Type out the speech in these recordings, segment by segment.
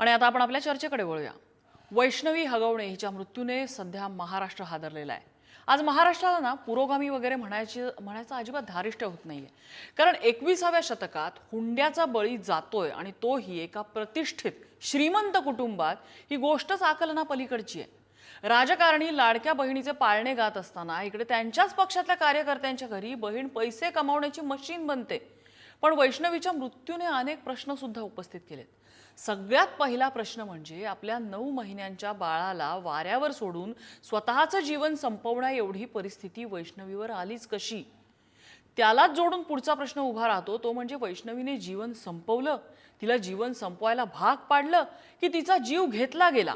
आणि आता आपण आपल्या चर्चेकडे वळूया. वैष्णवी हगवणे हिच्या मृत्यूने सध्या महाराष्ट्र हादरलेला आहे. आज महाराष्ट्राला ना पुरोगामी वगैरे म्हणायची म्हणायचं अजिबात धारिष्ट होत नाहीये. कारण एकविसाव्या शतकात हुंड्याचा बळी जातोय आणि तोही एका प्रतिष्ठित श्रीमंत कुटुंबात ही गोष्टच आकलनापलीकडची आहे. राजकारणी लाडक्या बहिणीचे पाळणे गात असताना इकडे त्यांच्याच पक्षातल्या कार्यकर्त्यांच्या घरी बहीण पैसे कमावण्याची मशीन बनते. पण वैष्णवीच्या मृत्यूने अनेक प्रश्न सुद्धा उपस्थित केलेत. सगळ्यात पहिला प्रश्न म्हणजे आपल्या नऊ महिन्यांच्या बाळाला वाऱ्यावर सोडून स्वतःचं जीवन संपवण्या एवढी परिस्थिती वैष्णवीवर आलीच कशी? त्यालाच जोडून पुढचा प्रश्न उभा राहतो तो म्हणजे वैष्णवीने जीवन संपवलं तिला जीवन संपवायला भाग पाडलं की तिचा जीव घेतला गेला?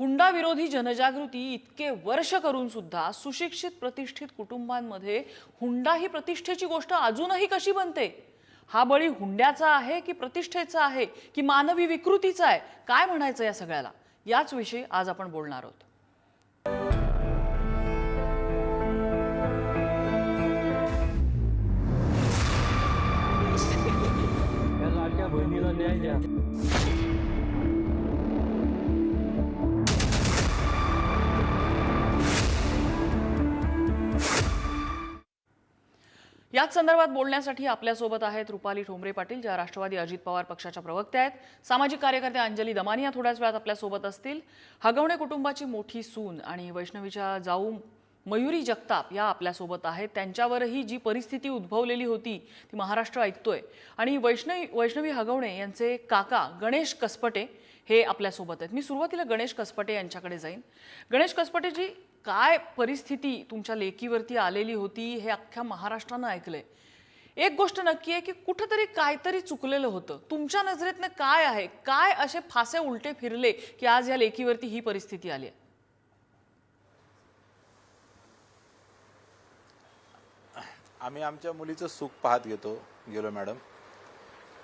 हुंडा विरोधी जनजागृती इतके वर्ष करून सुद्धा सुशिक्षित प्रतिष्ठित कुटुंबांमध्ये हुंडा ही प्रतिष्ठेची गोष्ट अजूनही कशी बनते? हा बळी हुंड्याचा आहे की प्रतिष्ठेचा आहे की मानवी विकृतीचा आहे? काय म्हणायचं या सगळ्याला? याच विषयी आज आपण बोलणार आहोत. बहिणीला न्याय द्या याच संदर्भात बोलण्यासाठी आपल्यासोबत आहेत रुपाली ठोंबरे पाटील ज्या राष्ट्रवादी अजित पवार पक्षाच्या प्रवक्त्या आहेत. सामाजिक कार्यकर्त्या अंजली दमानी या थोड्याच वेळात आपल्यासोबत असतील. हगवणे कुटुंबाची मोठी सून आणि वैष्णवीच्या जाऊ मयुरी जगताप या आपल्यासोबत आहेत. त्यांच्यावरही जी परिस्थिती उद्भवलेली होती ती महाराष्ट्र ऐकतोय. आणि वैष्णवी वैष्णवी हगवणे यांचे काका गणेश कसपटे हे आपल्यासोबत आहेत. मी सुरुवातीला गणेश कसपटे यांच्याकडे जाईन. गणेश कसपटेजी काय परिस्थिती तुमच्या लेकीवरती आलेली होती हे अख्ख्या महाराष्ट्रानं ऐकलंय. एक गोष्ट नक्की आहे की कुठंतरी काहीतरी चुकलेलं होतं. तुमच्या नजरेतनं काय आहे? काय असे फासे उलटे फिरले की आज या लेकीवरती ही परिस्थिती आली आहे? आम्ही आमच्या मुलीचं सुख पाहत घेतो गेलो मॅडम.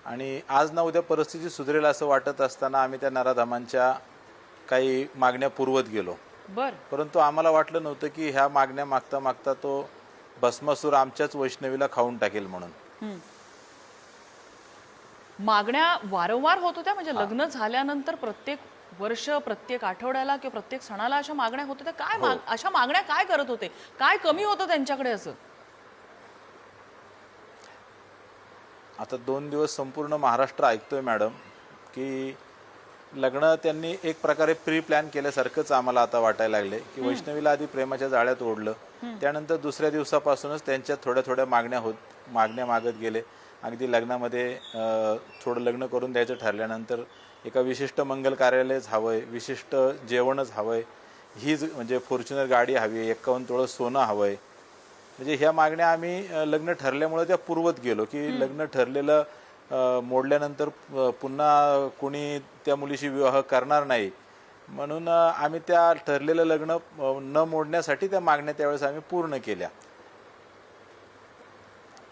आणि आज ना उद्या परिस्थिती सुधरेल असं वाटत असताना आम्ही त्या नराधामांच्या काही मागण्या पुरवत गेलो. बर. परंतु आम्हाला वाटलं नव्हतं की ह्या मागण्या मागता मागता तो भस्मासूर आमच्याच वैष्णवीला खाऊन टाकेल म्हणून. मागण्या वारंवार होत होत्या? म्हणजे लग्न झाल्यानंतर प्रत्येक वर्ष प्रत्येक आठवड्याला किंवा प्रत्येक सणाला अशा मागण्या होत होत्या? काय माग- अशा मागण्या काय करत होते? काय कमी होतं त्यांच्याकडे असं? आता दोन दिवस संपूर्ण महाराष्ट्र ऐकतोय मॅडम की लग्न त्यांनी एक प्रकारे प्री प्लॅन केल्यासारखंच आम्हाला आता वाटायला लागले की वैष्णवीला आधी प्रेमाच्या जाळ्यात ओढलं. त्यानंतर दुसऱ्या दिवसापासूनच त्यांच्या थोड्या थोड्या मागण्या होत मागण्या मागत गेले. अगदी लग्नामध्ये थोडं लग्न करून द्यायचं ठरल्यानंतर एका विशिष्ट मंगल कार्यालयच हवंय विशिष्ट जेवणच हवंय. हीच म्हणजे फॉर्च्युनर गाडी हवी एक्कावन्न तोळं सोनं हवंय. म्हणजे ह्या मागण्या आम्ही लग्न ठरल्यामुळे त्या पूर्वत गेलो की लग्न ठरलेलं मोडल्यानंतर पुन्हा कोणी त्या मुलीशी विवाह करणार नाही. म्हणून आम्ही त्या ठरलेलं लग्न न मोडण्यासाठी त्या मागण्या त्यावेळेस आम्ही पूर्ण केल्या.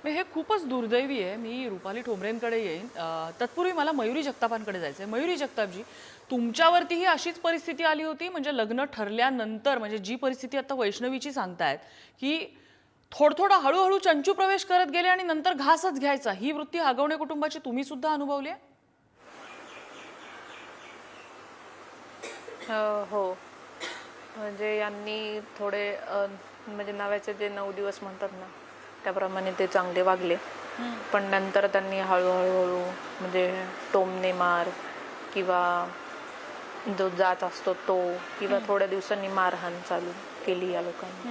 मग हे खूपच दुर्दैवी आहे. मी रुपाली ठोंबरेंकडे येईन. तत्पूर्वी मला मयुरी जगतापांकडे जायचं आहे मयुरी जगतापजी तुमच्यावरतीही अशीच परिस्थिती आली होती? म्हणजे लग्न ठरल्यानंतर म्हणजे जी परिस्थिती आता वैष्णवीची सांगतायत की थोडं थोडं हळूहळू चंचू प्रवेश करत गेले आणि नंतर घासच घ्यायचा. ही वृत्ती हागवणे कुटुंबाची तुम्ही सुद्धा अनुभवली आहे? अ, हो. म्हणजे यांनी थोडे अ, म्हणजे नव्याचे जे नऊ दिवस म्हणतात ना त्याप्रमाणे ते चांगले वागले. पण नंतर त्यांनी हळूहळू हळू म्हणजे टोमणे मार किंवा जो जात असतो तो किंवा थोड्या दिवसांनी मारहाण चालू केली या लोकांनी.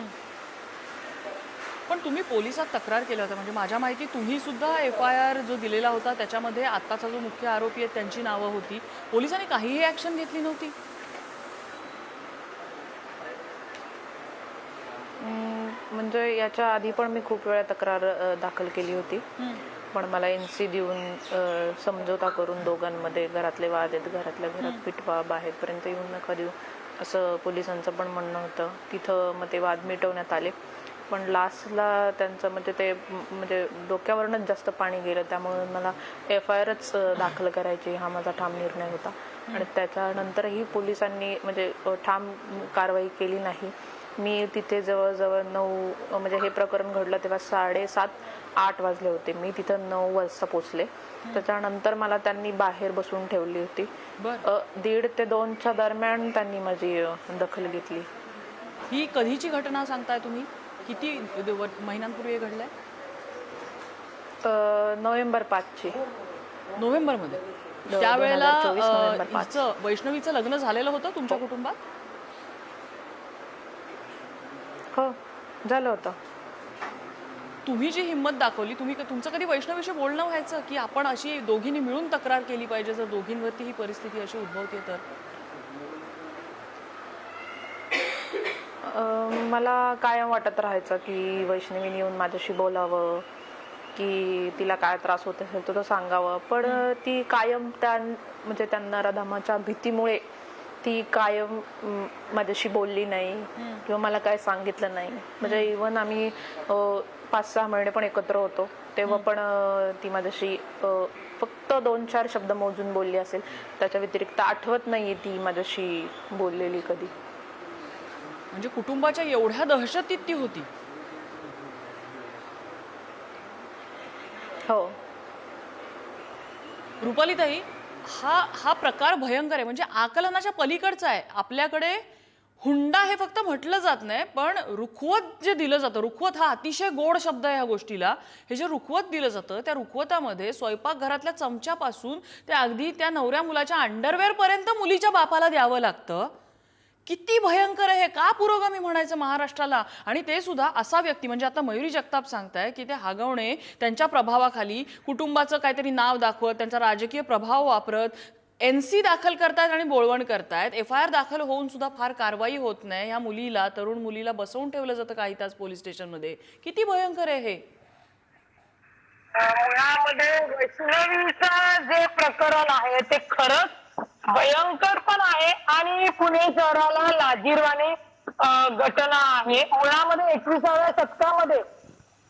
पण तुम्ही पोलिसात तक्रार केल्या होत्या. म्हणजे माझ्या माहिती तुम्ही सुद्धा एफ आय आर जो दिलेला होता त्याच्यामध्ये आत्ताचा जो मुख्य आरोपी आहे त्यांची नावं होती. पोलिसांनी काहीही ऍक्शन घेतली नव्हती? म्हणजे याच्या आधी पण मी खूप वेळा तक्रार दाखल केली होती. पण मला एन सी देऊन अ, समझोता करून दोघांमध्ये घरातले वाद आहेत घरातल्या घरात पिटवा बाहेरपर्यंत येऊन नका देऊ असं पोलिसांचं पण म्हणणं होतं. तिथं मग ते वाद मिटवण्यात आले. पण लास्टला त्यांचं म्हणजे ते म्हणजे डोक्यावरूनच जास्त पाणी गेलं. त्यामुळे मला एफ आय आरच दाखल करायची हा माझा ठाम निर्णय होता. आणि त्याच्यानंतरही पोलिसांनी म्हणजे ठाम कारवाई केली नाही. मी तिथे जवळजवळ नऊ म्हणजे हे प्रकरण घडलं तेव्हा साडेसात आठ वाजले होते. मी तिथं नऊ वाजता पोचले त्याच्यानंतर मला त्यांनी बाहेर बसून ठेवली होती. दीड ते दोनच्या दरम्यान त्यांनी माझी दखल घेतली. ही कधीची घटना सांगताय तुम्ही? किती महिन्यांपूर्वी हे घडलंय? अ, नोव्हेंबर पाचची. नोव्हेंबरमध्ये? दोन त्यावेळेला हजार चोवीस अ, नोव्हेंबर पाच. हिचं वैष्णवीचं लग्न झालेलं होतं तुमच्या कुटुंबात? हो झालं होतं. तुम्ही जी हिंमत दाखवली तुम्ही तुमचं कधी वैष्णवीशी बोलणं व्हायचं की आपण अशी दोघींनी मिळून तक्रार केली पाहिजे जर दोघींवरती ही परिस्थिती अशी उद्भवते तर? मला कायम वाटत राहायचं की वैष्णवीने येऊन माझ्याशी बोलावं की तिला काय त्रास होत असेल तर तो सांगावं. पण ती कायम त्या म्हणजे त्या नराधमाच्या भीतीमुळे ती कायम माझ्याशी बोलली नाही किंवा मला काय सांगितलं नाही. म्हणजे इवन आम्ही पाच सहा महिने पण एकत्र होतो. तेव्हा पण ती माझ्याशी फक्त दोन चार शब्द मोजून बोलली असेल. त्याच्या व्यतिरिक्त आठवत नाहीये ती माझ्याशी बोललेली कधी. म्हणजे कुटुंबाच्या एवढ्या दहशतीत ती होती. हो. रुपालीताई हा हा प्रकार भयंकर आहे. म्हणजे आकलनाच्या पलीकडचा आहे. आपल्याकडे हुंडा हे फक्त म्हटलं जात नाही पण रुखवत जे दिलं जातं रुखवत हा अतिशय गोड शब्द आहे ह्या गोष्टीला. हे जे रुखवत दिलं जातं त्या रुखवतामध्ये स्वयंपाकघरातल्या चमच्यापासून ते अगदी त्या नवऱ्या मुलाच्या अंडरवेअर पर्यंत मुलीच्या बापाला द्यावं लागतं. किती भयंकर आहे हे का पुरोगामी म्हणायचं महाराष्ट्राला? आणि ते सुद्धा असा व्यक्ती म्हणजे आता मयुरी जगताप सांगताय की ते हागवणे त्यांच्या प्रभावाखाली कुटुंबाचं काहीतरी नाव दाखवत त्यांचा राजकीय प्रभाव वापरत एन सी दाखल करतायत आणि बोळवण करतायत. एफ आय आर दाखल होऊन सुद्धा फार कारवाई होत नाही. या मुलीला तरुण मुलीला बसवून ठेवलं जातं काही तास पोलीस स्टेशनमध्ये. किती भयंकर आहे हे? यामध्ये वैष्णवीचं जे प्रकरण आहे ते खरंच भयंकर पण आहे आणि पुणे शहराला लाजीरवाणी घटना आहे. मुळामध्ये एकविसाव्या शतकामध्ये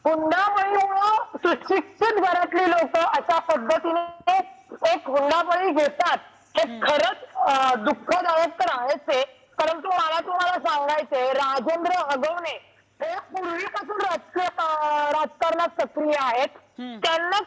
हुंडाबळीमुळं सुशिक्षित घरातली लोक अशा पद्धतीने एक हुंडाबळी घेतात. हे खरंच दुःखदायक तर आहेच आहे परंतु मला तुम्हाला सांगायचंय राजेंद्र हगवणे हे पूर्वीपासून राजकीय राजकारणात सक्रिय आहेत. त्यांना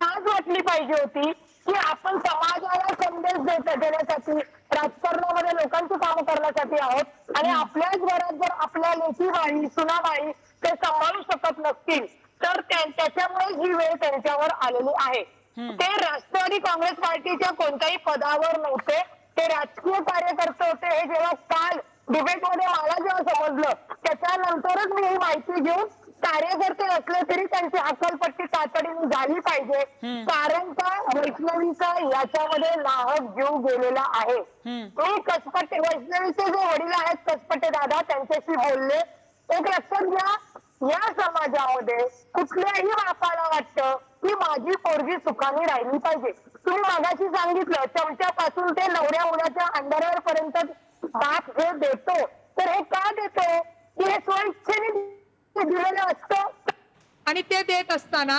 आज वाटली पाहिजे होती की आपण समाजाला संदेश देत देण्यासाठी राजकारणामध्ये लोकांची कामं करण्यासाठी आहोत आणि आपल्याच घरात जर आपल्या लेखी बाई सुनाबाई ते सांभाळू शकत नसतील तर त्या- त्याच्यामुळे ही वेळ त्यांच्यावर आलेली आहे. ते राष्ट्रवादी काँग्रेस पार्टीच्या कोणत्याही पदावर नव्हते ते राजकीय कार्यकर्ते होते. हे जेव्हा काल डिबेटमध्ये मला जेव्हा समजलं त्याच्यानंतरच मी ही माहिती घेऊन कार्यकर्ते असले तरी त्यांची हक्कलपट्टी तातडीने झाली पाहिजे. कारण का वैष्णवीचा याच्यामध्ये नाहक जीव गेलेला आहे. मी कसपटे वैष्णवीचे जे वडील आहेत कसपटे दादा त्यांच्याशी बोलले. एक लक्षात घ्या या समाजामध्ये कुठल्याही बापाला वाटतं की माझी पोरगी सुखाने राहिली पाहिजे. तुम्ही मागाशी सांगितलं चमच्यापासून ते नवऱ्या मुलाच्या अंडरवेअर पर्यंत बाप जे देतो. तर हे का देतो? की हे स्वइच्छेने दिलेलं असतं. आणि ते देत असताना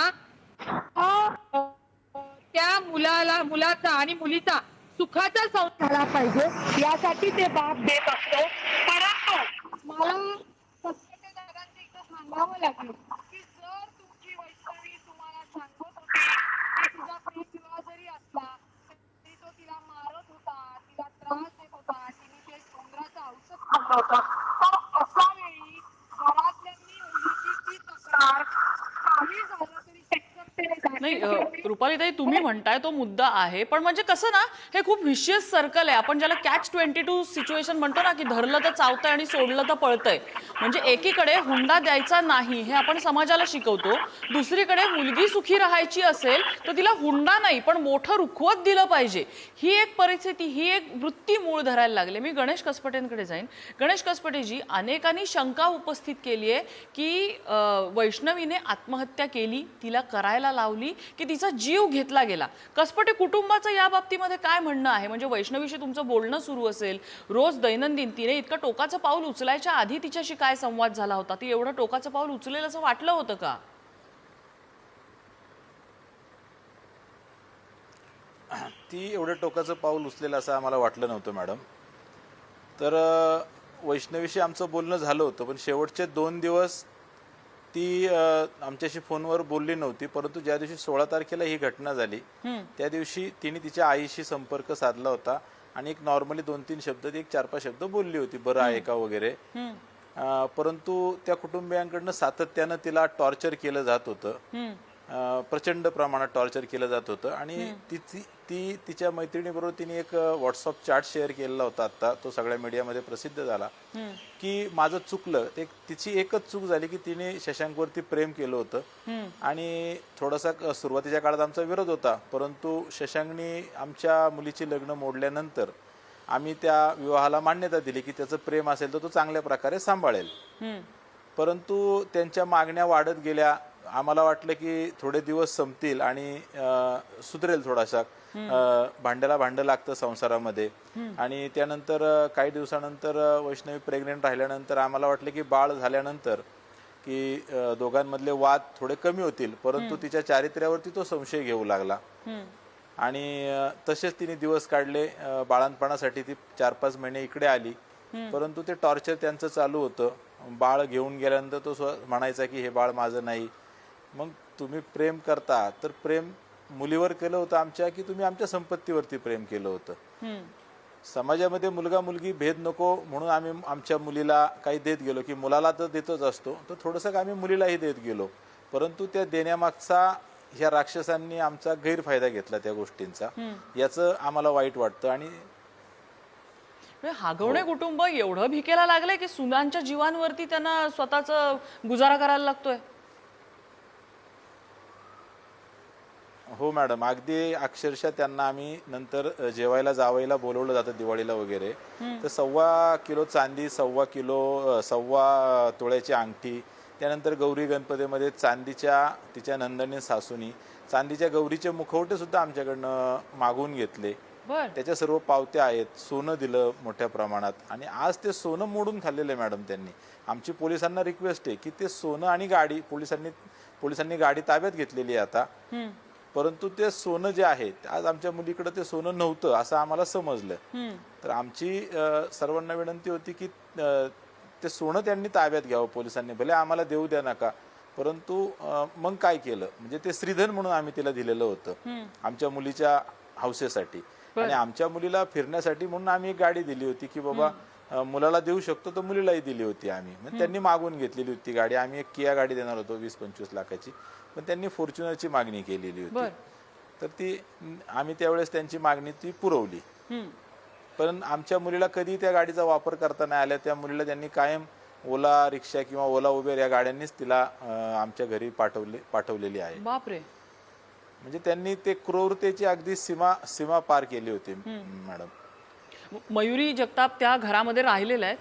अ, त्या मुलाला मुलाचा आणि मुलीचा सुखाचा संसार झाला पाहिजे. यासाठी ते बाप देत असतो. परंतु मला दादांचं इथं सांगावं लागेल की जर तुमची वैष्णवी तुम्हाला सांगत होती की तुझा प्रिय विवाह जरी असला तरी तो तिला मारत होता तिला त्रास देत होता तिने ते डोंगराचं औषध खाल्लं होतं तर अशा वेळी घरातल्यांनी मुलीची ती तक्रार काही झालं तरी चटकपटेने नाही रुपालीताई तुम्ही म्हणताय तो मुद्दा आहे पण म्हणजे कसं ना हे खूप विशियस सर्कल आहे. आपण ज्याला कॅच ट्वेंटी टू सिच्युएशन म्हणतो ना की धरलं तर चावतंय आणि सोडलं तर पळतंय. म्हणजे एकीकडे हुंडा द्यायचा नाही हे आपण समाजाला शिकवतो. दुसरीकडे मुलगी सुखी राहायची असेल तर तिला हुंडा नाही पण मोठं रुखवत दिलं पाहिजे. ही एक परिस्थिती ही एक वृत्ती मूळ धरायला लागले. मी गणेश कसपटेंकडे जाईन. गणेश कसपटेजी अनेकांनी शंका उपस्थित केली आहे की वैष्णवीने आत्महत्या केली तिला करायला लावली की तिचा जीव घेतला गेला. कसपटे कुटुंबाचं या बाबतीमध्ये काय म्हणणं आहे? म्हणजे वैष्णवीशी तुमचं बोलणं सुरू असेल रोज दैनंदिन तिने इतकं टोकाचं पाऊल उचलायच्या आधी तिच्याशी काय संवाद झाला होता? ती एवढं टोकाचं पाऊल उचलेल असं वाटलं होतं का? ती एवढं टोकाचं पाऊल उचलेलं असं आम्हाला वाटलं नव्हतं मॅडम. तर वैष्णवीशी आमचं बोलणं झालं होतं पण शेवटचे दोन दिवस ती आमच्याशी फोनवर बोलली नव्हती परंतु ज्या दिवशी सोळा तारखेला ही घटना झाली त्या दिवशी तिने तिच्या आईशी संपर्क साधला होता आणि एक नॉर्मली दोन तीन शब्द ती एक चार पाच शब्द बोलली होती बरं आहे का वगैरे. परंतु त्या कुटुंबियांकडनं सातत्यानं तिला टॉर्चर केलं जात होतं. प्रचंड प्रमाणात टॉर्चर केलं जात होतं आणि तिची ती तिच्या मैत्रिणीबरोबर तिने एक व्हॉट्सअप चार्ट शेअर केलेला होता आता तो सगळ्या मीडियामध्ये प्रसिद्ध झाला. की माझं चुकलं. ते तिची एकच चूक झाली की तिने शशांकवरती प्रेम केलं होतं. आणि थोडासा सुरुवातीच्या काळात आमचा विरोध होता. परंतु शशांकनी आमच्या मुलीची लग्न मोडल्यानंतर आम्ही त्या विवाहाला मान्यता दिली की त्याचं प्रेम असेल तर तो चांगल्या प्रकारे सांभाळेल. परंतु त्यांच्या मागण्या वाढत गेल्या. आम्हाला वाटलं की थोडे दिवस संपतील आणि सुधरेल थोडासा. भांड्याला भांडं लागतं संसारामध्ये. आणि त्यानंतर काही दिवसानंतर वैष्णवी प्रेग्नेंट राहिल्यानंतर आम्हाला वाटलं की बाळ झाल्यानंतर की दोघांमधले वाद थोडे कमी होतील. परंतु तिच्या चारित्र्यावरती तो संशय घेऊ लागला. आणि तसेच तिने दिवस काढले अ, बाळणपणासाठी ती चार पाच महिने इकडे आली. परंतु ते टॉर्चर त्यांचं चालू होतं. बाळ घेऊन गेल्यानंतर तो म्हणायचा की हे बाळ माझं नाही. मग तुम्ही प्रेम करता तर प्रेम मुलीवर केलं होतं आमच्या की तुम्ही आमच्या संपत्तीवरती प्रेम केलं होतं? समाजामध्ये मुलगा मुलगी भेद नको म्हणून आम्ही आमच्या मुलीला काही देत गेलो की मुलाला तर देतच असतो तर थोडंसं आम्ही मुलीलाही देत गेलो. परंतु त्या देण्यामागचा ह्या राक्षसांनी आमचा गैरफायदा घेतला त्या गोष्टींचा. याचं आम्हाला वाईट वाटतं आणि म्हणजे हागवणे कुटुंब एवढं भिकेला लागले की सुनांच्या जीवांवरती त्यांना स्वतःच गुजारा करायला लागतोय. हो मॅडम अगदी अक्षरशः त्यांना आम्ही नंतर जेवायला जावयाला बोलवलं जातं दिवाळीला वगैरे. तर सव्वा किलो चांदी सव्वा किलो सव्वा तोळ्याची अंगठी त्यानंतर गौरी गणपतीमध्ये चांदीच्या तिच्या नंदनी सासूनी चांदीच्या गौरीचे मुखवटे सुद्धा आमच्याकडनं मागवून घेतले. त्याच्या सर्व पावत्या आहेत सोनं दिलं मोठ्या प्रमाणात. आणि आज ते सोनं मोडून खाल्लेलं आहे मॅडम त्यांनी. आमची पोलिसांना रिक्वेस्ट आहे की ते सोनं आणि गाडी पोलिसांनी पोलिसांनी गाडी ताब्यात घेतलेली आहे आता. परंतु ते सोनं जे आहे आज आमच्या मुलीकडे ते सोनं नव्हतं असं आम्हाला समजलं. तर आमची सर्वांना विनंती होती की ते सोनं त्यांनी ताब्यात घ्यावं पोलिसांनी भले आम्हाला देऊ द्या नका. परंतु मग काय केलं? म्हणजे ते श्रीधन म्हणून आम्ही तिला दिलेलं होतं आमच्या मुलीच्या हौसेसाठी. आणि आमच्या मुलीला फिरण्यासाठी म्हणून आम्ही एक गाडी दिली होती की बाबा मुलाला देऊ शकतो तर मुलीलाही दिली होती आम्ही. मग त्यांनी मागून घेतलेली होती गाडी. आम्ही एक किया गाडी देणार होतो वीस पंचवीस लाखाची. पण त्यांनी फॉर्च्युनरची मागणी केलेली. होती. तर ती आम्ही त्यावेळेस त्यांची मागणी ती पुरवली. पण आमच्या मुलीला कधी त्या गाडीचा वापर करता नाही आला त्या मुलीला त्यांनी कायम ओला रिक्षा किंवा ओला उबेर या गाड्यांनीच तिला आमच्या घरी पाठवले पाठवलेली आहे. बापरे. म्हणजे त्यांनी ते क्रूरतेची अगदी सीमा सीमा पार केली होती मॅडम. मयुरी जगताप त्या घरामध्ये राहिलेल्या आहेत.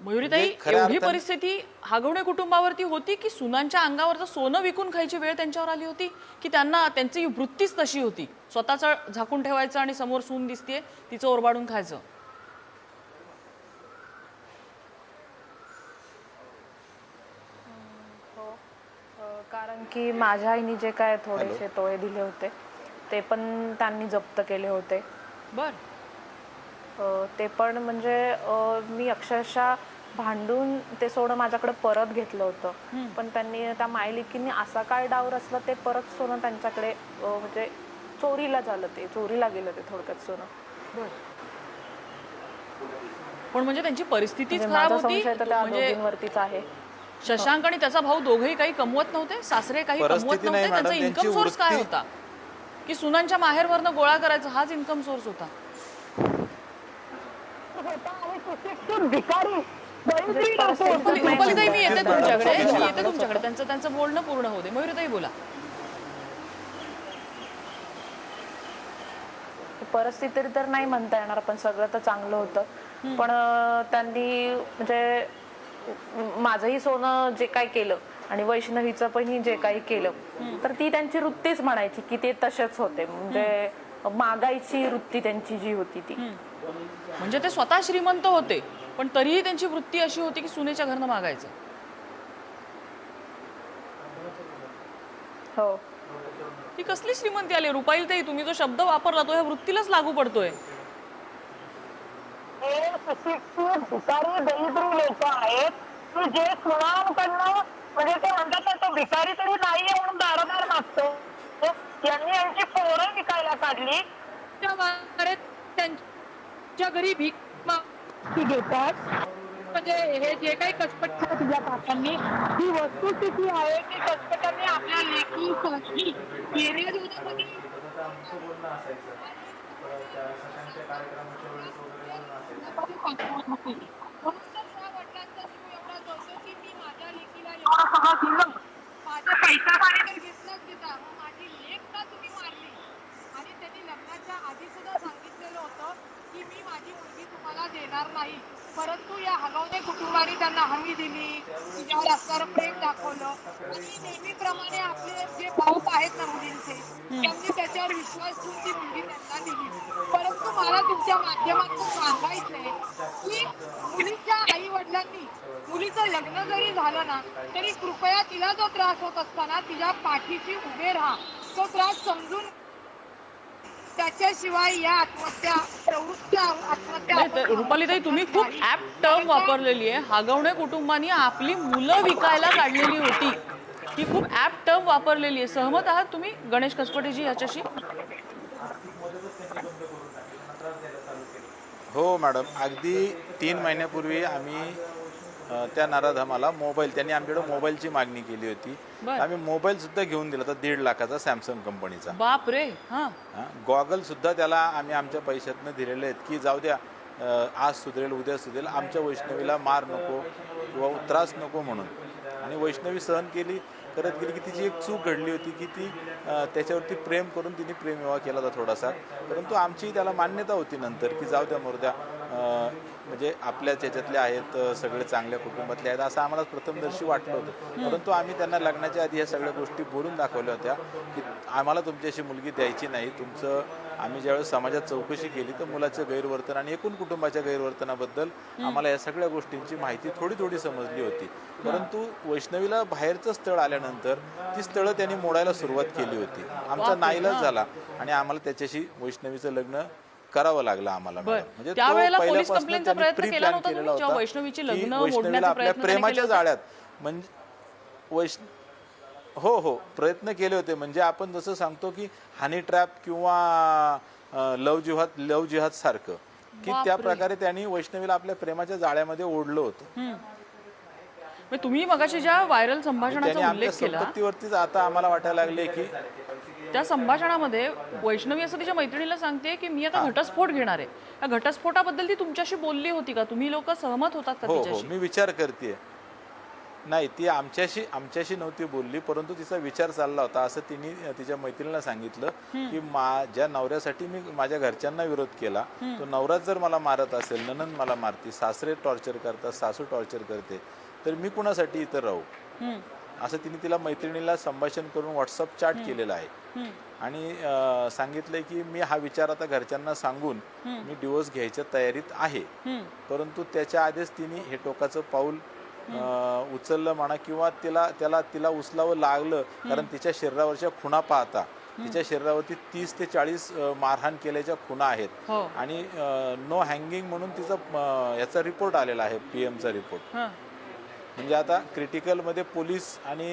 मयुरीताई म्हणजे एवढी परिस्थिती हागवणे कुटुंबावरती होती की सुनांच्या अंगावरचं सोनं विकून खायची वेळ त्यांच्यावर आली होती की त्यांना त्यांची वृत्तीच तशी होती? स्वतःचं झाकून ठेवायचं आणि समोर सून दिसतीये तिचं ओरबाडून खायचं. हो. कारण की माझ्या आईने जे काय थोडेसे तोळे दिले होते ते पण त्यांनी जप्त केले होते. बर. ते पण म्हणजे अ, मी अक्षरशः भांडून ते सोनं माझ्याकडे परत घेतलं होतं. पण त्यांनी त्या मायलिकीने असा काय डाव रचला ते परत सोनं त्यांच्याकडे म्हणजे चोरीला झालं ते चोरीला गेलं ते थोडक्यात सोनं. पण म्हणजे त्यांची परिस्थितीच म्हणजे खराब होती म्हणजे दोघींवरतीच आहे. शशांक आणि त्याचा भाऊ दोघेही काही कमवत नव्हते सासरे काही कमवत नव्हते त्यांचा इन्कम सोर्स काय होता? की सुनांच्या माहेरवरनं गोळा करायचा हाच इन्कम सोर्स होता आणि सुशिक्षित भिकारी दरिद्री लोकं होती. रुपाली- रुपालीताई मी येते तुमच्याकडे. मी येते तुमच्याकडे. त्यांचं त्यांचं बोलणं पूर्ण होऊ दे. मयुरीताई बोला. परिस्थिती तर नाही म्हणता येणार पण सगळं तर चांगलं होतं. पण त्यांनी म्हणजे माझंही सोनं जे काय केलं आणि वैष्णवीचं पण ही जे काही केलं तर ती त्यांची वृत्तीच म्हणायची की ते तसेच होते. म्हणजे मागायची वृत्ती त्यांची जी होती ती. म्हणजे ते स्वतः श्रीमंत होते. पण तरीही त्यांची वृत्ती अशी होती की सुनेच्या घरनं मागायचं. हो. ही कसली श्रीमंती आली? रुपाईताई तुम्ही जो शब्द वापरला तो ह्या वृत्तीलाच लागू पडतोय. हे सुशिक्षित भिकारी दरिद्री लोक आहेत. की जे कुणाकडनं म्हणजे ते म्हणतात ना तो भिकारी तरी नाहीये म्हणून दारोदार मागतो. यांनी यांची पोरं विकायला काढली. त्या वाड्यात त्यांच्या घरी भीक ती घेतात. म्हणजे हे जे काही कचपट केलं तुझ्या पापांनी ही वस्तुस्थिती आहे की कचपटांनी आपल्या लेखी माझ्या माझ्या पैसा पाणी तर घेतलाच घेता मग माझी लेख का तुम्ही मारली आणि त्यांनी लग्नाच्या आधी सुद्धा सांगितलेलं होतं की मी माझी मुलगी देणार नाही. परंतु या हगवणे कुटुंबाने त्यांना हमी दिली. तिच्यावर असणारं प्रेम दाखवलं. आणि नेहमीप्रमाणे आपले जे भाऊ आहेत ना मुलींचे त्यांनी त्याच्यावर विश्वास ठेवून ती मुलगी त्यांना दिली. परंतु मला तुमच्या माध्यमातून सांगायचंय की मुलीच्या आई वडिलांनी मुलीचं लग्न जरी झालं ना तरी कृपया तिला जो त्रास होत असताना तिच्या पाठीशी उभे राहा. तो त्रास समजून त्याच्याशिवाय या आत्महत्या आत्महत्या रुपालीताई तुम्ही खूप ऍप टर्म वापरलेली आहे. हागवणे कुटुंबानी आपली मुलं विकायला काढलेली होती. ही खूप ऍप टर्म वापरलेली आहे. सहमत आहात तुम्ही गणेश कसपटेजी याच्याशी? हो मॅडम. अगदी तीन महिन्यापूर्वी आम्ही त्या नराधमाला मोबाईल त्यांनी आमच्याकडे मोबाईलची मागणी केली होती. बर. आम्ही मोबाईल सुद्धा घेऊन दिला होता दीड लाखाचा सॅमसंग कंपनीचा बाप रे हा. गॉगल सुद्धा त्याला आम्ही आमच्या पैशातनं दिलेले आहेत की जाऊ द्या अ, आज सुधरेल उद्या सुधरेल आमच्या वैष्णवीला मार नको किंवा त्रास नको म्हणून. आणि वैष्णवी सहन केली करत गेली की तिची एक चूक घडली होती की ती अ, त्याच्यावरती प्रेम करून तिने प्रेमविवाह केला होता थोडासा. परंतु आमची त्याला मान्यता होती नंतर की जाऊ द्या मरुद्या म्हणजे आपल्या त्याच्यातले आहेत सगळे चांगल्या कुटुंबातले आहेत. असं आम्हाला प्रथमदर्शी वाटलं होतं. परंतु आम्ही त्यांना लग्नाच्या आधी ह्या सगळ्या गोष्टी बोलून दाखवल्या होत्या की आम्हाला तुमची अशी मुलगी द्यायची नाही. तुमचं आम्ही ज्यावेळेस समाजात चौकशी केली तर मुलाचं गैरवर्तन आणि एकूण कुटुंबाच्या गैरवर्तनाबद्दल आम्हाला या सगळ्या गोष्टींची माहिती थोडी थोडी समजली होती. परंतु वैष्णवीला बाहेरचं स्थळ आल्यानंतर ती स्थळं त्यांनी मोडायला सुरुवात केली होती. आमचा नाईलाज झाला आणि आम्हाला त्याच्याशी वैष्णवीचं लग्न करावं लागलं आम्हाला. मॅडम. म्हणजे तो त्यावेळेला पोलीस पहिल्यापासून कंप्लेंटचा त्यांनी प्रयत्न pre-plan केला नव्हता केलेला? जेव्हा होता वैष्णवीची की लग्न वैष्णवीला आपल्या प्रयत्न त्यांनी प्रेमाच्या केले? जाळ्यात म्हणजे वैष्ण हो हो प्रयत्न केले होते म्हणजे आपण जसं सांगतो की हनी ट्रॅप किंवा लव जिहाद लव जिहाद सारखं की त्या प्रकारे त्यांनी वैष्णवीला आपल्या प्रेमाच्या जाळ्यामध्ये ओढलं होतं म्हणजे तुम्ही मगाशी ज्या व्हायरल त्यांनी संभाषणाचा आमच्या उल्लेख केला संपत्तीवरतीच आता आम्हाला वाटायला लागले की त्या संभाषणामध्ये वैष्णवी असं तिच्या मैत्रिणीला सांगते की मी आता घटस्फोट घेणार आहे. या घटस्फोटाबद्दल ती तुमच्याशी बोलली होती का? तुम्ही लोक सहमत होतात का हो हो मी विचार करते नाही ती आमच्याशी आमच्याशी नव्हती बोलली परंतु तिचा विचार चालला होता. असं तिने तिच्या मैत्रिणीला सांगितलं की मा ज्या नवऱ्यासाठी मी माझ्या घरच्यांना विरोध केला तो नवराच जर मला मारत असेल ननंद मला मारते सासरे टॉर्चर करतात सासू टॉर्चर करते तर मी कुणासाठी इथं राहू. असं तिने तिला मैत्रिणीला संभाषण करून व्हॉट्सअप चॅट केलेलं आहे. आणि सांगितलंय की मी हा विचार आता घरच्यांना सांगून मी डिवोर्स घ्यायच्या तयारीत आहे. परंतु त्याच्या आधीच तिने हे टोकाचं पाऊल उचललं म्हणा किंवा तिला त्याला तिला उचलावं लागलं. कारण तिच्या शरीरावरच्या खुणा पाहता तिच्या शरीरावरती तीस ते चाळीस मारहाण केल्याच्या खुणा आहेत. हो. आणि नो हँगिंग म्हणून तिचा याचा रिपोर्ट आलेला आहे पी एमचा रिपोर्ट. म्हणजे आता क्रिटिकलमध्ये पोलीस आणि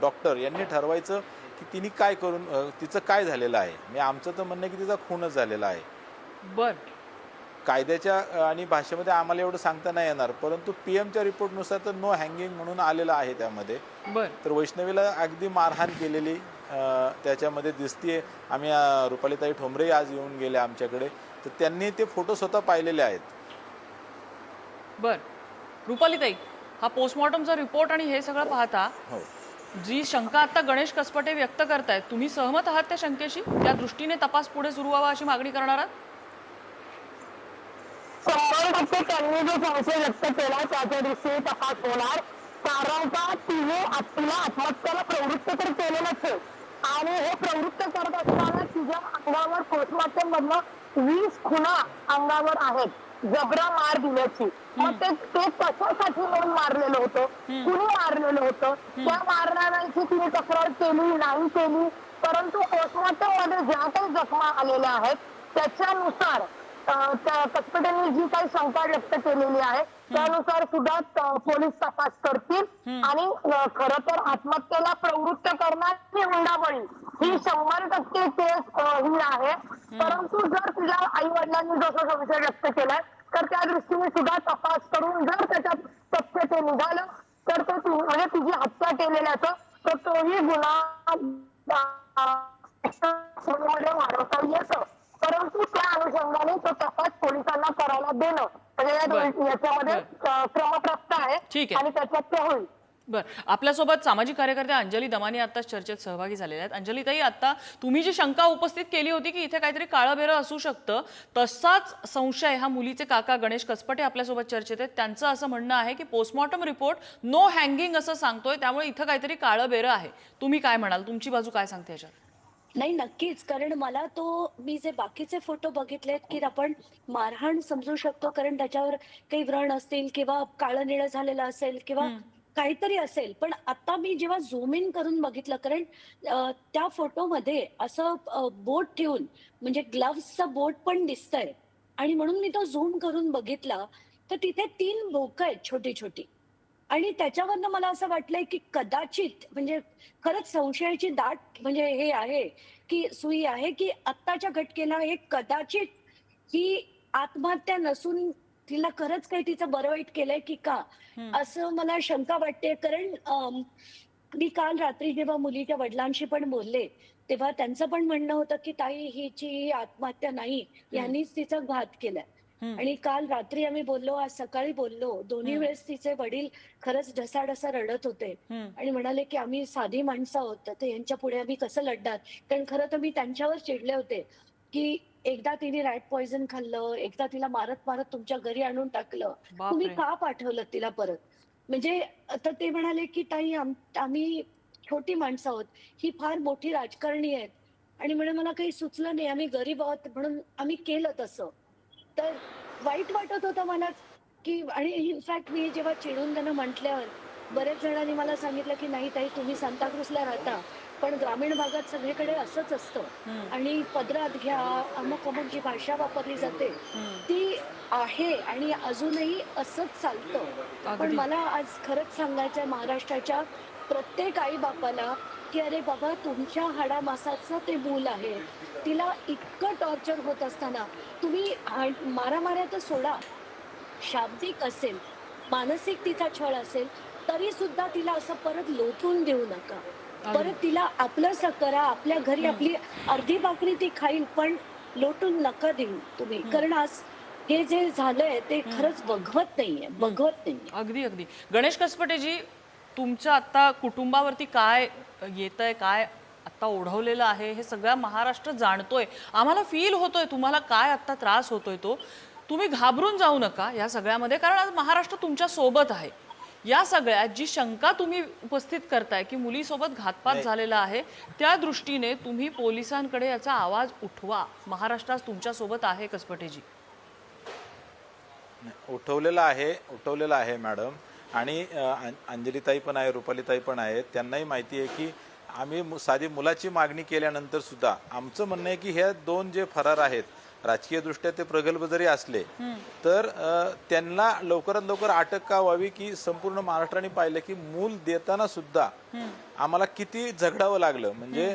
डॉक्टर यांनी ठरवायचं की तिने काय करून तिचं काय झालेलं आहे. म्हणजे आमचं तर म्हणणं की तिचा खूनच झालेला आहे. बर. कायद्याच्या आणि भाषेमध्ये आम्हाला एवढं सांगता नाही येणार. परंतु पी एमच्या रिपोर्टनुसार तर नो हँगिंग म्हणून आलेलं आहे त्यामध्ये. बर. तर वैष्णवीला अगदी मारहाण केलेली त्याच्यामध्ये दिसतीये. आम्ही रुपालीताई ठोंबरे आज येऊन गेले आमच्याकडे. तर त्यांनी ते फोटो स्वतः पाहिलेले आहेत. बर. रुपालीताई हा पोस्टमॉर्टमचा रिपोर्ट आणि हे सगळं पाहता हो. जी शंका आता गणेश कसपटे व्यक्त करतायत तुम्ही सहमत आहात त्या शंकेशी? त्या दृष्टीने तपास पुढे सुरू व्हावा अशी मागणी करणार आहात? त्यांनी जो संशय व्यक्त केला त्याच्या दृष्टीने तपास होणार. कारण का तिने तिला आत्महत्येला प्रवृत्त तर केलेलंच आहे आणि हे प्रवृत्त करत असताना तिच्या अंगावर पोस्टमॉर्टम मधनं वीस खुणा अंगावर आहेत. जबरा मार दिल्याची. मग ते ते कशासाठी म्हणून मारलेलं होतं? कुणी मारलेलं होतं? त्या मारणाऱ्यांची तिने तक्रार केली नाही केली. परंतु पोस्टमॉर्टममध्ये ज्या काही जखमा आलेल्या आहेत त्याच्यानुसार त्या कसपटेंनी जी काही शंका व्यक्त केलेली आहे त्यानुसार सुद्धा पोलीस तपास करतील आणि खरं तर आत्महत्येला प्रवृत्त करणारी हुंडाबळी. ही शंभर टक्के केस ही आहे. परंतु जर तुझ्या आई वडिलांनी जसं संशय व्यक्त केलाय तर त्या दृष्टीने सुद्धा तपास करून जर त्याच्यात तथ्य ते निघालं तर तो म्हणजे तुझी हत्या केलेल्याचं तर तोही गुन्हा वाढवता येतं. परंतु त्या अनुषंगाने तो तपास पोलिसांना करायला देणं. म्हणजे याच्यामध्ये क्रमप्राप्त आहे ठीक आहे. आणि त्याच्यात ते होईल. बर. आपल्यासोबत सामाजिक कार्यकर्त्या अंजली दमानी आता चर्चेत सहभागी झालेल्या आहेत. अंजली ताई आता तुम्ही जी शंका उपस्थित केली होती की इथे काहीतरी काळं बेरं असू शकतं तसाच संशय हा मुलीचे काका गणेश कसपटे आपल्यासोबत चर्चेत आहेत. त्यांचं असं म्हणणं आहे की पोस्टमॉर्टम रिपोर्ट नो हँगिंग असं सांगतोय. त्यामुळे इथं काहीतरी काळं बेरं आहे. तुम्ही काय म्हणाल? तुमची बाजू काय सांगते याच्यात? नाही नक्कीच. कारण मला तो मी जे बाकीचे फोटो बघितलेत की आपण मारहाण समजू शकतो कारण त्याच्यावर काही व्रण असतील किंवा काळं निळं झालेलं असेल किंवा काहीतरी असेल. पण आता मी जेव्हा झूम इन करून बघितलं कारण त्या फोटोमध्ये असं बोट ठेवून म्हणजे ग्लव्सचं बोट पण दिसतंय. आणि म्हणून मी तो झूम करून बघितला तर तिथे तीन बोक आहेत छोटी छोटी आणि त्याच्यावरनं मला असं वाटलंय की कदाचित म्हणजे खरंच संशयाची दाट म्हणजे हे आहे की सुई आहे की आत्ताच्या घटनेला हे कदाचित ही आत्महत्या नसून तिला खरंच काही तिचं बरं वाईट केलंय की का? असं मला शंका वाटते. कारण मी काल रात्री जेव्हा मुलीच्या वडिलांशी पण बोलले तेव्हा त्यांचं पण म्हणणं होतं की ताई हिची आत्महत्या नाही. यांनीच तिचा घात केलाय. आणि काल रात्री आम्ही बोललो आज सकाळी बोललो. दोन्ही वेळेस तिचे वडील खरंच ढसाढसा रडत होते. आणि म्हणाले की आम्ही साधी माणसं आहोत तर ते यांच्या पुढे आम्ही कसं लढणार? कारण खरं तर मी त्यांच्यावर चिडले होते की एकदा तिने रॅट पॉइझन खाल्लं एकदा तिला मारत मारत तुमच्या घरी आणून टाकलं. तुम्ही. का पाठवलं तिला परत? म्हणजे आता ते म्हणाले की ताई आम- आम्ही छोटी माणसं आहोत. ही फार मोठी राजकारणी आहेत. आणि म्हणे मला काही सुचलं नाही. आम्ही गरीब आहोत म्हणून आम्ही केलं तसं. तर वाईट वाटत होतं मला की आणि इनफॅक्ट मी जेव्हा चिडून त्यांना म्हटल्यावर बरेच जणांनी मला सांगितलं की नाही ताई तुम्ही सांताक्रूजला राहता. पण ग्रामीण भागात सगळीकडे असंच असतं. आणि पदरात घ्या अमुक अमुक जी भाषा वापरली जाते ती आहे आणि अजूनही असंच चालतं. पण. मला आज खरंच सांगायचंय महाराष्ट्राच्या प्रत्येक आई बापाला की अरे बाबा तुमच्या हाडामासाचं ते मूल आहे. तिला इतकं टॉर्चर होत असताना तुम्ही मारामाऱ्या तर सोडा. शाब्दिक असेल मानसिक तिचा छळ असेल तरी सुद्धा तिला असं परत लोटून देऊ नका. परत तिला आपलंसं करा आपल्या घरी आपली अर्धी भाकरी ती खाईल पण लोटून नका देऊ तुम्ही. कारण आज हे जे झालंय ते खरंच बघवत नाहीये बघवत नाहीये. अगदी अगदी. गणेश कसपटेजी तुमच्या आता कुटुंबावरती काय येत आहे काय आता ओढवलेलं आहे हे सगळा महाराष्ट्र जाणतोय. आम्हाला फील होतोय तुम्हाला काय आता त्रास होतोय तो. तुम्ही घाबरून जाऊ नका या सगळ्यामध्ये कारण आज महाराष्ट्र तुमच्यासोबत आहे. या सगळ्यात जी शंका तुम्ही उपस्थित करताय की मुलीसोबत घातपात झालेला आहे त्या दृष्टीने तुम्ही पोलिसांकडे याचा आवाज उठवा. महाराष्ट्र आज तुमच्यासोबत आहे कसपटेजी. उठवलेलं आहे उठवलेलं आहे मॅडम. आणि अंजलीताई पण आहे रुपालीताई पण आहेत. त्यांनाही माहिती आहे की आम्ही साधी मुलाची मागणी केल्यानंतर सुद्धा आमचं म्हणणं आहे की हे दोन जे फरार आहेत राजकीय दृष्ट्या ते प्रगल्भ जरी असले तर त्यांना लवकरात लवकर अटक का व्हावी की संपूर्ण महाराष्ट्राने पाहिलं की मूल देताना सुद्धा आम्हाला किती झगडावं लागलं. म्हणजे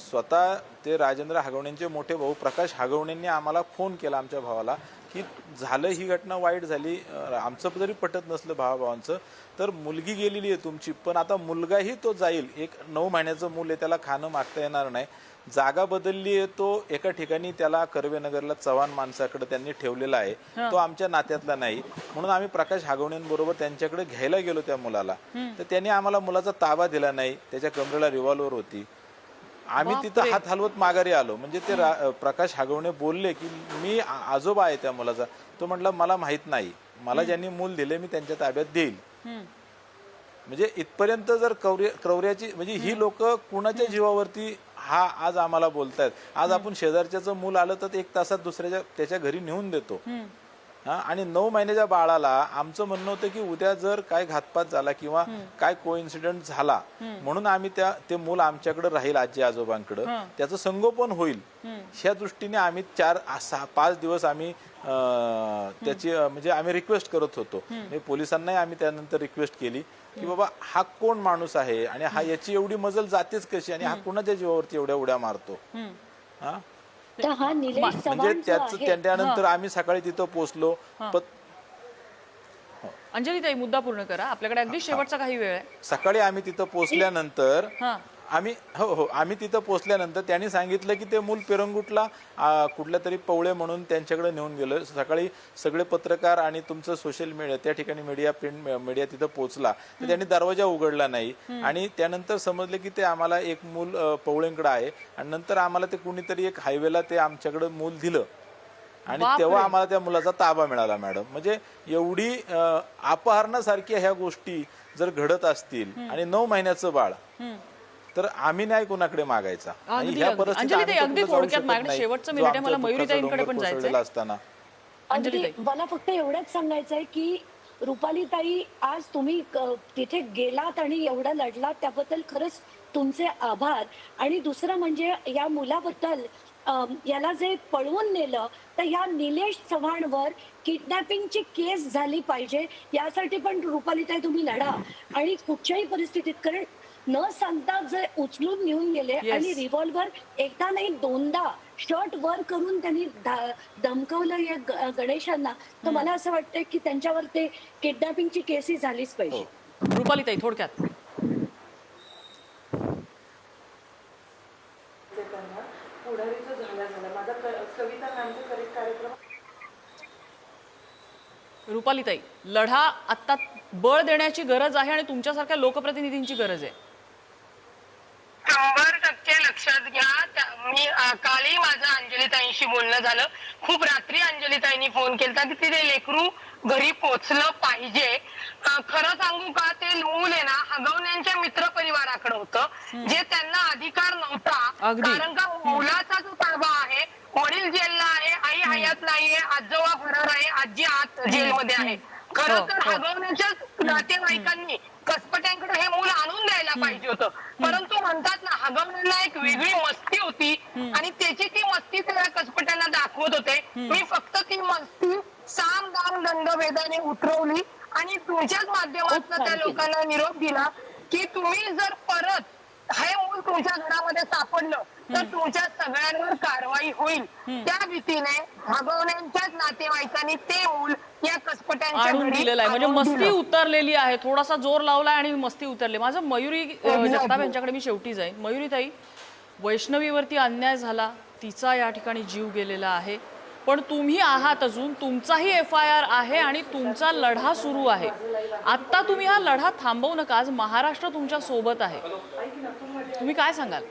स्वतः ते राजेंद्र हागवणेंचे मोठे भाऊ प्रकाश हागवणेंनी आम्हाला फोन केला आमच्या भावाला. की झालं ही घटना वाईट झाली आमचं जरी पटत नसलं भावाभावांचं तर मुलगी गेलेली आहे तुमची पण आता मुलगाही तो जाईल. एक नऊ महिन्याचं मूल आहे त्याला खाणं मागता येणार नाही. जागा बदलली आहे तो एका ठिकाणी त्याला कर्वेनगरला चव्हाण माणसाकडे त्यांनी ठेवलेला आहे. तो आमच्या नात्यातला नाही. म्हणून आम्ही प्रकाश हागवणेंबरोबर त्यांच्याकडे घ्यायला गेलो त्या मुलाला. तर त्यांनी आम्हाला मुलाचा ताबा दिला नाही. त्याच्या कमरेला रिव्हॉल्वर होती. आम्ही तिथं हात हलवत माघारी आलो. म्हणजे ते प्रकाश हागवणे बोलले की मी आजोबा आहे त्या मुलाचा. तो म्हटला मला माहीत नाही. मला ज्यांनी मूल दिले मी त्यांच्या ताब्यात देईल. म्हणजे इथपर्यंत जर क्रौर्य क्रौर्याची म्हणजे ही लोक कुणाच्या जीवावरती हा आज आम्हाला बोलतायत. आज आपण शेजारच्याचं मूल आलं तर एक तासात दुसऱ्याच्या त्याच्या घरी नेऊन देतो. हा आणि नऊ महिन्याच्या बाळाला आमचं म्हणणं होतं की उद्या जर काय घातपात झाला किंवा काय कोइन्सिडेंट झाला म्हणून आम्ही त्या ते मूल आमच्याकडे राहील आजी आजोबांकडं. त्याचं संगोपन होईल. ह्या दृष्टीने आम्ही चार सहा पाच दिवस आम्ही त्याची म्हणजे आम्ही रिक्वेस्ट करत होतो. म्हणजे पोलिसांनाही आम्ही त्यानंतर रिक्वेस्ट केली की बाबा हा कोण माणूस आहे? आणि हा याची एवढी मजल जातेच कशी आणि हा कुणाच्या जीवावरती एवढ्या उड्या मारतो? हा? तर हा निलेश म्हणजे चव्हाण जो त्याच आहे त्यानंतर आम्ही सकाळी तिथं पोहोचलो पण अंजली ताई मुद्दा पूर्ण करा. आपल्याकडे अगदी शेवटचा काही वेळ आहे. सकाळी आम्ही तिथं पोहोचल्यानंतर हा. आम्ही हो हो आम्ही तिथं पोहोचल्यानंतर त्यांनी सांगितलं की ते मूल पेरंगुटला कुठल्या तरी पवळे म्हणून त्यांच्याकडे नेऊन गेलं. सकाळी सगळे पत्रकार आणि तुमचं सोशल मीडिया त्या ठिकाणी मीडिया प्रिंट मीडिया तिथं पोहोचला. तर त्यांनी दरवाजा उघडला नाही. आणि त्यानंतर समजलं की ते आम्हाला एक मूल पवळेंकडे आहे. आणि नंतर आम्हाला ते कुणीतरी एक हायवेला ते आमच्याकडे मूल दिलं. आणि तेव्हा आम्हाला त्या मुलाचा ताबा मिळाला मॅडम. म्हणजे एवढी अपहरणासारख्या ह्या गोष्टी जर घडत असतील आणि नऊ महिन्याचं बाळ तर आम्ही न्याय कोणाकडे मागायचा आणि अगदी, ह्या अगदी. परिस्थितीत अंजली ताई, आम्ही तर अगदी कुठं जाऊ थोडक्यात शकत माझ्याकडे नाही. शेवटचं जो मिनिट आहे, आमचा मला दुःखाचा मयुरीताईंकडे डोंगर पण जायचंय. कोसळलेला असताना अंजली अगदी ताई. मला फक्त एवढंच सांगायचं आहे की रुपाली ताई आज तुम्ही क- तिथे गेलात आणि एवढं लढलात त्याबद्दल खरंच तुमचे आभार आणि दुसरं म्हणजे या मुलाबद्दल अम, याला जे पळवून नेलं तर ह्या निलेश चव्हाणवर किडनॅपिंगची केस झाली पाहिजे यासाठी पण रुपाली ताई तुम्ही लढा आणि कुठच्याही परिस्थितीत कारण न सांगता जे उचलून घेऊन गेले Yes. आणि रिव्हॉल्वर एकदा नाही दोनदा शर्ट वर करून त्यांनी धमकावलं या गणेशांना तर मला असं वाटतं की त्यांच्यावर ते किडनॅपिंगची केसही झालीच पाहिजे. रुपाली ताई थोडक्यात. रुपाली ताई लढा आत्ता बळ देण्याची गरज आहे आणि तुमच्यासारख्या लोकप्रतिनिधींची गरज आहे. शंभर टक्के लक्षात घ्या. मी कालही माझं अंजलीताईंशी बोलणं झालं. खूप रात्री अंजलीताईंनी फोन केला की तिथे लेकरू घरी पोचलं पाहिजे. खरं सांगू का ते मूल आहे ना हगवण्यांच्या मित्र परिवाराकडे होतं जे त्यांना अधिकार नव्हता. कारण का मुलाचा जो ताबा आहे वडील जेलला आहे आई हयात नाहीये आजोबा फरार आहे आजी आत जेलमध्ये आहे. खरं हो, तर हो. हगवण्याच्या नातेवाईकांनी कसपट्यांकडे हे मूल आणून द्यायला पाहिजे होतं. परंतु म्हणतात ना हगवण्याला एक वेगळी मस्ती होती. आणि त्याची ती मस्ती त्या कसपट्यांना दाखवत होते. मी फक्त ती मस्ती साम दाम दंड वेदाने उतरवली. आणि तुमच्याच माध्यमातून त्या. लोकांना निरोप दिला की तुम्ही जर परत हे मूल तुमच्या घरामध्ये सापडलं तर तुमच्या सगळ्यांवर कारवाई होईल. त्या भीतीने हगवण्यांच्याच नातेवाईकांनी ते मूल या कसपट्यांच्या आणून घरी दिलेला आहे. म्हणजे आणून मस्ती दिलं. उतरलेली आहे. थोडासा जोर लावलाय आणि मस्ती उतरली. माझं मयुरी अ, Exactly. जगताप यांच्याकडे मी शेवटी जाईन. मयुरी ताई वैष्णवीवरती अन्याय झाला तिचा या ठिकाणी जीव गेलेला आहे. पण तुम्ही आहात अजून तुमचाही एफ आय आर आहे आणि तुमचा लढा सुरू आहे. आत्ता तुम्ही हा लढा थांबवू नका. आज महाराष्ट्र तुमच्यासोबत आहे. तुम्ही काय सांगाल?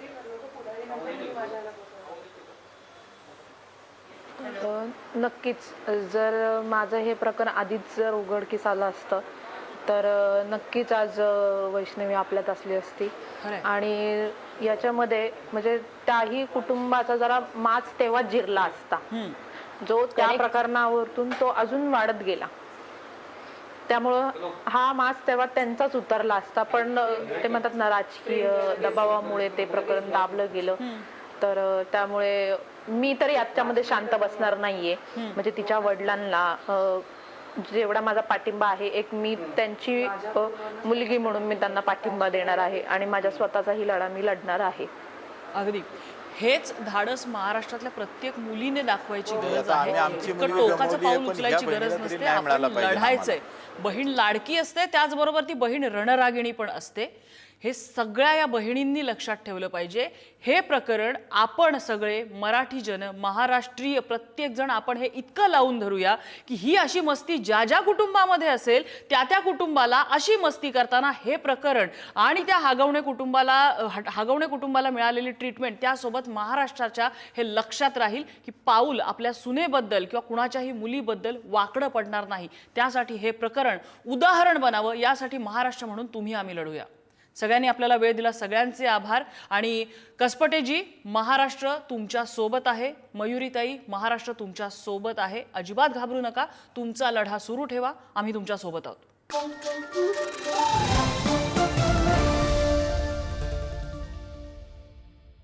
नक्कीच. जर माझं हे प्रकरण आधीच जर उघडकीस आलं असतं तर नक्कीच आज वैष्णवी आपल्यात असली असती. आणि याच्यामध्ये म्हणजे त्याही कुटुंबाचा जरा माज तेव्हा जिरला असता. जो त्या प्रकरणावरतून तो अजून वाढत गेला. त्यामुळं हा मास तेव्हा त्यांचाच उतरला असता. पण ते म्हणतात ना राजकीय दबावामुळे ते प्रकरण दाबलं गेलं. तर त्यामुळे मी तरी याच्यामध्ये शांत बसणार नाहीये. म्हणजे तिच्या वडिलांना जेवढा माझा पाठिंबा आहे एक मी त्यांची मुलगी म्हणून मी त्यांना पाठिंबा देणार आहे. आणि माझ्या स्वतःचाही लढा मी लढणार आहे. अगदी. हेच धाडस महाराष्ट्रातल्या प्रत्येक मुलीने दाखवायची गरज आता आम्ही आहे टोकाचं पाऊल उचलायची गरज नसते. आपण लढायचंय. बहीण लाडकी असते त्याचबरोबर ती बहीण रणरागिणी पण असते. हे सगळ्या या बहिणींनी लक्षात ठेवलं पाहिजे. हे प्रकरण आपण सगळे मराठीजन महाराष्ट्रीय प्रत्येकजण आपण हे इतकं लावून धरूया की ही अशी मस्ती ज्या ज्या कुटुंबामध्ये असेल त्या त्या कुटुंबाला अशी मस्ती करताना हे प्रकरण आणि त्या हागवणे कुटुंबाला हागवणे कुटुंबाला मिळालेली ट्रीटमेंट त्यासोबत महाराष्ट्राच्या हे लक्षात राहील की पाऊल आपल्या सुनेबद्दल किंवा कुणाच्याही मुलीबद्दल वाकडं पडणार नाही. त्यासाठी हे प्रकरण उदाहरण बनावं यासाठी महाराष्ट्र म्हणून तुम्ही आम्ही लढूया. सगळ्यांनी आपल्याला वेळ दिला सगळ्यांचे आभार. आणि कसपटेजी महाराष्ट्र तुमच्यासोबत आहे. मयुरीताई महाराष्ट्र तुमच्यासोबत आहे. अजिबात घाबरू नका. तुमचा लढा सुरू ठेवा. आम्ही तुमच्यासोबत आहोत.